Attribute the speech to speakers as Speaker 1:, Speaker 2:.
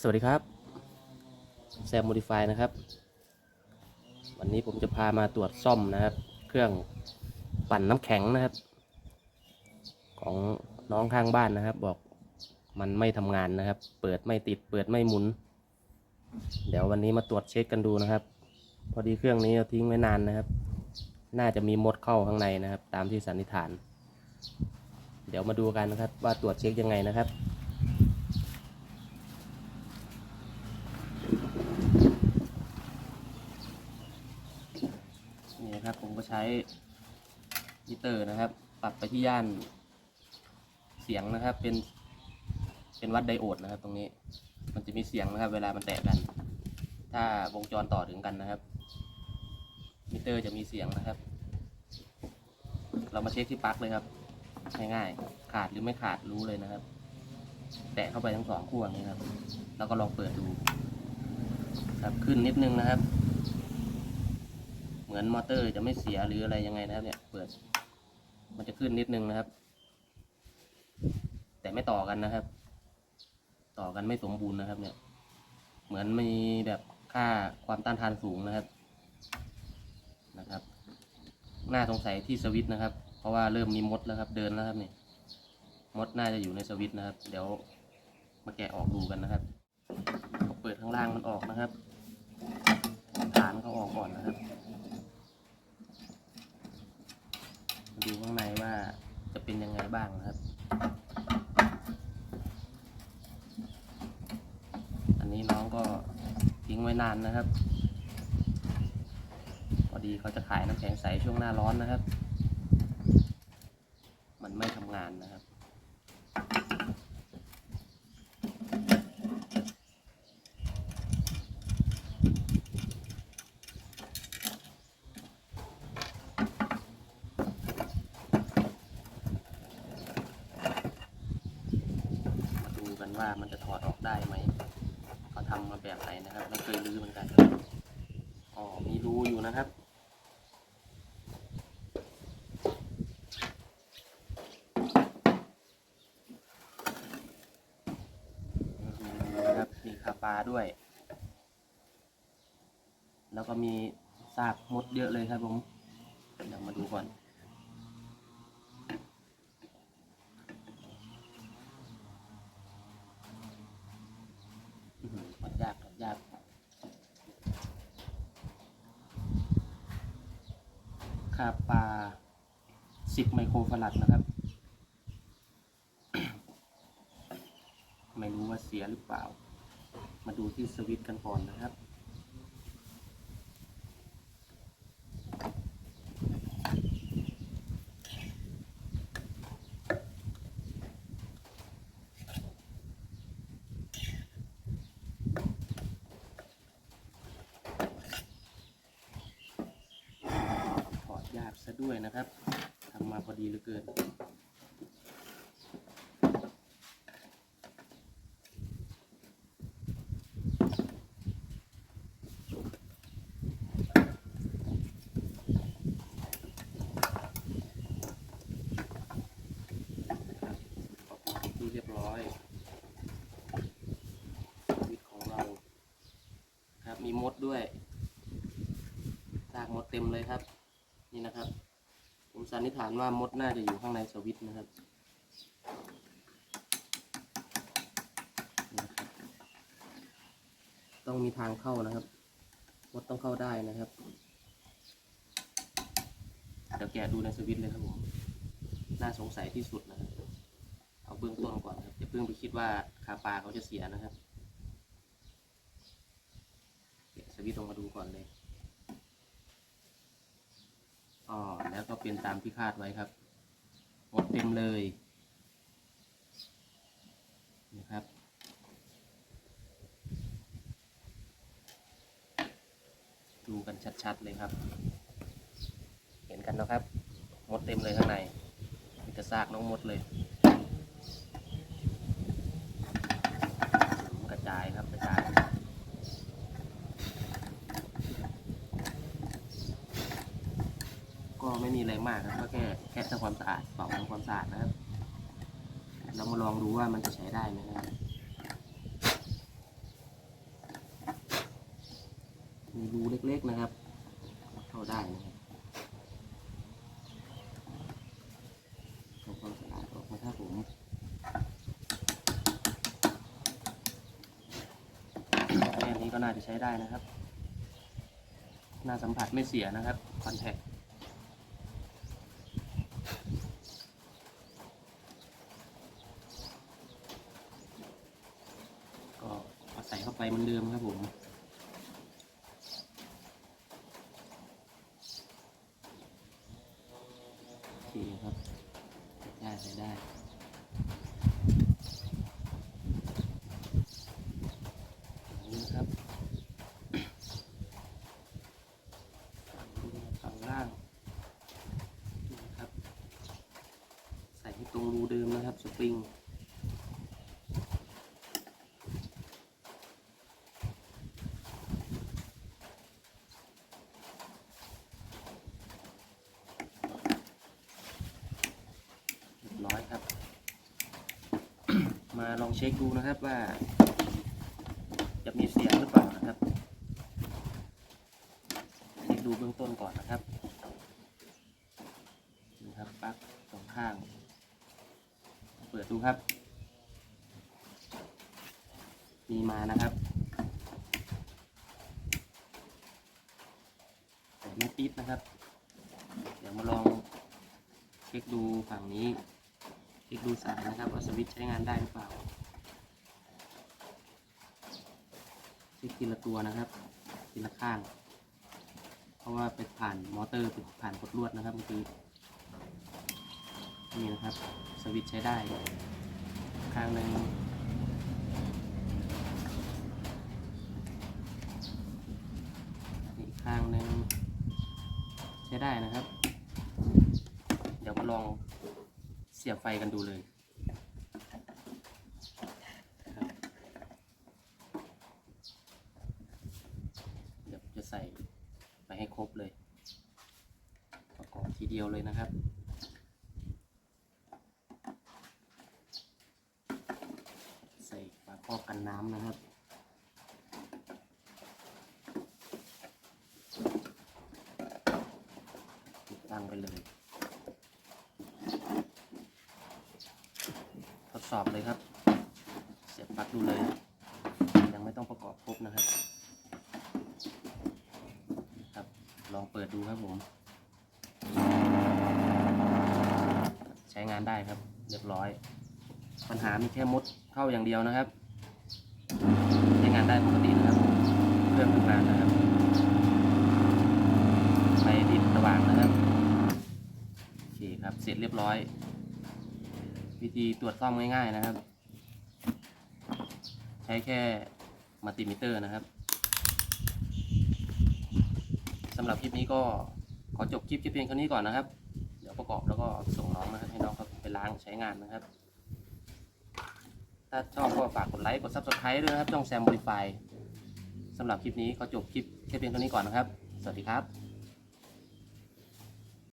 Speaker 1: สวัสดีครับแซมโมดิฟายนะครับ วันนี้ผมจะพามาตรวจซ่อมนะครับ เครื่องปั่นน้ำแข็งนะครับ ของน้องข้างบ้านนะครับ บอกมันไม่ทำงานนะครับ เปิดไม่ติดเปิดไม่หมุน เดี๋ยววันนี้มาตรวจเช็คกันดูนะครับ พอดีเครื่องนี้เราทิ้งไว้นานนะครับ น่าจะมีมดเข้าข้างในนะครับ ตามที่สันนิษฐาน เดี๋ยวมาดูกันนะครับ ว่าตรวจเช็คยังไงนะครับ นี่นะครับผมก็ใช้มิเตอร์นะครับ ปรับไปที่ย่านเสียงนะครับ เป็น เป็นวัดไดโอดนะครับ ตรงนี้ มันจะมีเสียงนะครับ เวลามันแตะกัน ถ้าวงจรต่อถึงกันนะครับ มิเตอร์จะมีเสียงนะครับ เรามาเช็คที่ปลั๊กเลยครับ ง่ายๆ ขาดหรือไม่ขาดรู้เลยนะครับ แตะเข้าไปทั้งสองขั้วนี้ครับ แล้วก็ลองเปิดดู ครับ ขึ้นนิดนึงนะครับ เหมือนมอเตอร์จะไม่เสียหรืออะไรยังไงนะครับ เนี่ย เปิด มันจะขึ้นนิดนึงนะครับ แต่ไม่ต่อกันนะครับ ต่อกันไม่สมบูรณ์นะครับ เนี่ย เหมือนมีแบบค่าความต้านทานสูงนะครับนะครับน่าสงสัยที่สวิตช์นะครับ เพราะว่าเริ่มมีมดแล้วครับ เดินแล้วครับนี่มดน่าจะอยู่ในสวิตช์นะครับ เดี๋ยวมาแกะออกดูกันนะครับ เปิดข้างล่างมันออกนะครับ ฐานเขาออกก่อนนะครับ ดูข้างในว่าจะเป็นยังไงบ้างนะครับ อันนี้น้องก็ทิ้งไว้นานนะครับ พอดีเขาจะขายน้ำแข็งใสช่วงหน้าร้อนนะครับ มันไม่ทำงานนะครับ ว่ามันจะถอดออกได้ไหมเขาทำมาแบบไหนนะครับไม่เคยรื้อเหมือนกันอ๋อมีรูอยู่นะครับมีรูนะครับมีคาปลาด้วย แล้วก็มีซากมดเยอะเลยครับผมเดี๋ยวมาดูก่อน อื้อหือถอดยากถอดยาก คาปลา10 ไมโครฟารัดนะครับ ไม่รู้ว่าเสียหรือเปล่า มาดูที่สวิตช์กันก่อนนะครับากซะด้วยนะครับทำมาพอดีเหลือเกินที่เรียบร้อยชีวิตของเราครับมีมดด้วยซากมดเต็มเลยครับ นี่นะครับ ผมสันนิษฐานว่ามดน่าจะอยู่ข้างในสวิตช์นะครับนะครับ ต้องมีทางเข้านะครับ มดต้องเข้าได้นะครับ เดี๋ยวแกะดูในสวิตช์เลยครับผม น่าสงสัยที่สุดนะครับ เอาเบื้องต้นก่อนครับอย่าเพิ่งไปคิดว่าคาปลาเขาจะเสียนะครับ แกะสวิตช์ลงมาดูก่อนเลย อ๋อแล้วก็เป็นตามที่คาดไว้ครับหมดเต็มเลยนะครับ ดูกันชัดๆเลยครับ เห็นกันนะครับหมดเต็มเลยข้างในมีแต่ซากน้องมดเลยกระจายครับกระจาย ก็ไม่มีอะไรมากครับก็แค่แค่ทำความสะอาดเป่าทำความสะอาดนะครับ เรามาลองดูว่ามันจะใช้ได้ไหมนะมีรูเล็กๆนะครับ เข้าได้นะครับทำความสะอาดออกนะครับผมแค่นี้ก็น่าจะใช้ได้นะครับ น่าสัมผัสไม่เสียนะครับคอนแทค ไปเหมือนเดิมครับผม โอเคครับ ได้ใส่ได้นี้นะครับฝั่งล่างนี่นะครับ ใส่ให้ตรงรูเดิมนะครับ สปริง เรียบร้อยครับ มาลองเช็คดูนะครับว่า จะมีเสียงหรือเปล่านะครับเช็คดูเบื้องต้นก่อนนะครับนี่ครับปลั๊กสองข้าง เปิดดูครับ มีมานะครับแต่ไม่ติดนะครับ เดี๋ยวมาลองเช็คดูฝั่งนี้ เช็คดูสายนะครับว่าสวิตช์ใช้งานได้หรือเปล่าเช็คทีละตัวนะครับทีละข้าง เพราะว่าไปผ่านมอเตอร์ไปผ่านกดลวดนะครับเมื่อกี้นี่นะครับสวิตช์ใช้ได้ ข้างหนึ่งอีกข้างหนึ่งใช้ได้นะครับ เดี๋ยวมาลอง สียบไฟกันดูเลยเดี๋ยวจะใส่ไปให้ครบเลย ประกอบทีเดียวเลยนะครับใส่ฝาครอบกันน้ำนะครับ ติดตั้งไปเลย ทดส อบเลยครับ เสียบปลั๊กดูเลย ยังไม่ต้องประกอบครบนะครับ ครับ ลองเปิดดูครับผม ใช้งานได้ครับ เรียบร้อย ปัญหามีแค่มดเข้าอย่างเดียวนะครับ ใช้งานได้ปกตินะครับ เครื่องทำงานนะครับไฟดินสว่างนะครับ โอเคครับ เสร็จเรียบร้อย วิธีตรวจซ่อมง่ายๆนะครับ ใช้แค่มัลติมิเตอร์นะครับสำหรับคลิปนี้ก็ขอจบคลิปแค่เพียงเท่านี้ก่อนนะครับ เดี๋ยวประกอบแล้วก็ส่งน้องนะครับให้น้องเขาไปล้างใช้งานนะครับ ถ้าชอบก็ฝากกดไลค์กด Subscribe ด้วยนะครับช่องแซมบริฟายสำหรับคลิปนี้ขอจบคลิปแค่เพียงเท่านี้ก่อนนะครับ สวัสดีครับ